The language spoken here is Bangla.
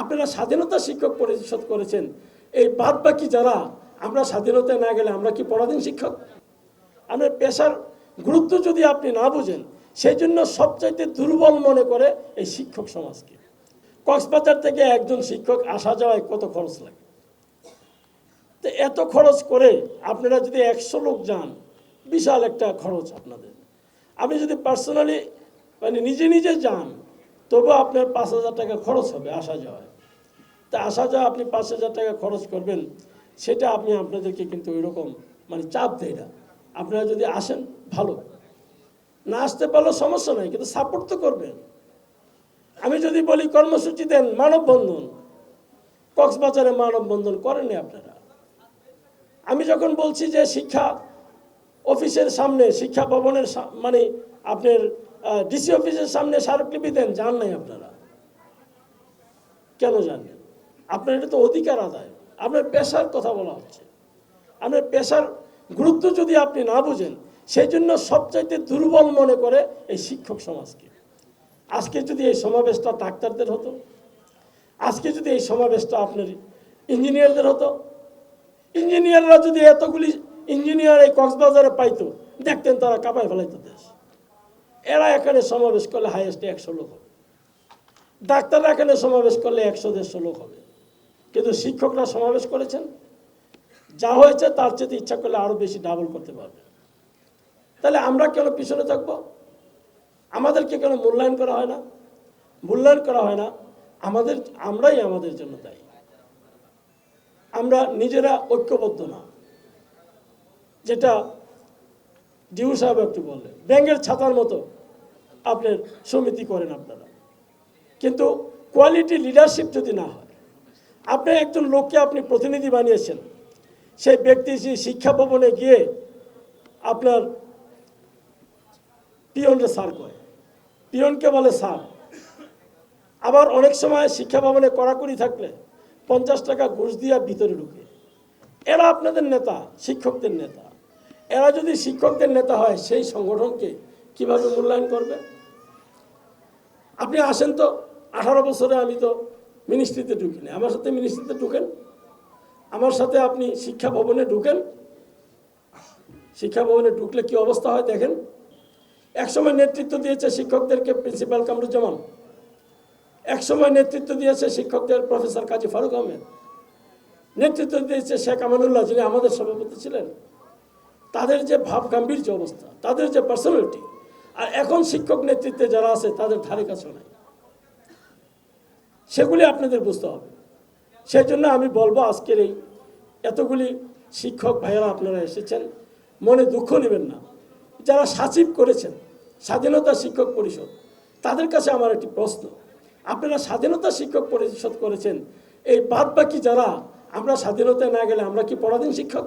আপনারা স্বাধীনতা শিক্ষক পরিষদ করেছেন। এই বাদ বাকি যারা, আমরা স্বাধীনতায় না গেলে আমরা কি পরাধীন শিক্ষক? আপনার পেশার গুরুত্ব যদি আপনি না বুঝেন সেই জন্য সবচাইতে দুর্বল মনে করে এই শিক্ষক সমাজকে। কক্সবাজার থেকে একজন শিক্ষক আসা যাওয়ায় কত খরচ লাগে? তো এত খরচ করে আপনারা যদি একশো লোক যান, বিশাল একটা খরচ আপনাদের। আপনি যদি পার্সোনালি মানে নিজে নিজে যান তবু আপনার পাঁচ হাজার টাকা খরচ হবে, আসা যাওয়ায়। তা আসা যাওয়া আপনি পাঁচ হাজার টাকা খরচ করবেন, সেটা আপনি আপনাদেরকে কিন্তু ওইরকম মানে চাপ দেয় না। আপনারা যদি আসেন, ভালো। না আসতে পারলেও সমস্যা নাই, কিন্তু সাপোর্ট তো করবেন। আমি যদি বলি কর্মসূচি দেন, মানববন্ধন। কক্সবাজারে মানববন্ধন করেননি আপনারা। আমি যখন বলছি যে শিক্ষা অফিসের সামনে, শিক্ষা ভবনের মানে আপনার ডিসি অফিসের সামনে স্মারকলিপি দেন যান নাই আপনারা। কেন জানেন আপনার এটা তো অধিকার আদায়। আপনার পেশার কথা বলা হচ্ছে। আপনার পেশার গুরুত্ব যদি আপনি না বুঝেন সেই জন্য সবচাইতে দুর্বল মনে করে এই শিক্ষক সমাজকে। আজকে যদি এই সমাবেশটা ডাক্তারদের হতো, আজকে যদি এই সমাবেশটা আপনার ইঞ্জিনিয়ারদের হতো, ইঞ্জিনিয়াররা যদি এতগুলি ইঞ্জিনিয়ার এই কক্সবাজারে পাইতো, দেখতেন তারা কাঁপায় ফেলাইতো দেশ। এরা এখানে সমাবেশ করলে হাইয়েস্ট একশো লোক হবে। ডাক্তাররা এখানে সমাবেশ করলে একশো দেড়শো লোক হবে। কিন্তু শিক্ষকরা সমাবেশ করেছেন। যা হয়েছে তার চেয়ে ইচ্ছা করলে আরও বেশি ডাবল করতে পারবে। তাহলে আমরা কেন পিছনে থাকব? আমাদেরকে কেন মূল্যায়ন করা হয় না? মূল্যায়ন করা হয় না। আমাদের, আমরাই আমাদের জন্য দায়ী। আমরা নিজেরা ঐক্যবদ্ধ না। যেটা ডিউ সাহেব একটু বললেন ব্যাঙ্গের ছাতার মতো। আপনার সমিতি করেন আপনারা। কিন্তু কোয়ালিটি লিডারশিপ যদি না হয়, আপনি একজন লোককে আপনি প্রতিনিধি বানিয়েছেন, সেই ব্যক্তি শিক্ষা ভবনে গিয়ে আপনার পিয়নরে স্যার কয়, পিয়নকে বলে স্যার, আবার অনেক সময় শিক্ষা ভবনে কড়াকড়ি থাকলে পঞ্চাশ টাকা ঘুষ দিয়া ভিতরে ঢুকে। এরা আপনাদের নেতা, শিক্ষকদের নেতা। এরা যদি শিক্ষকদের নেতা হয়, সেই সংগঠনকে কীভাবে মূল্যায়ন করবে? আপনি আসেন তো, আঠারো বছরে আমি তো মিনিস্ট্রিতে ঢুকিনি। আমার সাথে মিনিস্ট্রিতে ঢুকেন। আমার সাথে আপনি শিক্ষা ভবনে ঢুকেন। শিক্ষা ভবনে ঢুকলে কি অবস্থা হয় দেখেন। একসময় নেতৃত্ব দিয়েছে শিক্ষকদেরকে প্রিন্সিপাল কামরুজ্জামান। একসময় নেতৃত্ব দিয়েছে শিক্ষকদের প্রফেসর কাজী ফারুক আহমেদ। নেতৃত্ব দিয়েছে শেখ আমানুল্লাহ, যিনি আমাদের সভাপতি ছিলেন। তাদের যে ভাব গাম্ভীর্য অবস্থা, তাদের যে পার্সোনালিটি আর এখন শিক্ষক নেতৃত্বে যারা আছে, তাদের ধারে কাছে নাই। সেগুলি আপনাদের বুঝতে হবে। সেই জন্য আমি বলব আজকের এই এতগুলি শিক্ষক ভাইয়েরা আপনারা এসেছেন, মনে দুঃখ নেবেন না। যারা সাচিব করেছেন, স্বাধীনতা শিক্ষক পরিষদ, তাদের কাছে আমার একটি প্রশ্ন। আপনারা স্বাধীনতা শিক্ষক পরিষদ করেছেন, এই বাদ বাকি যারা, আমরা স্বাধীনতায় না গেলে আমরা কি পরাধীন শিক্ষক?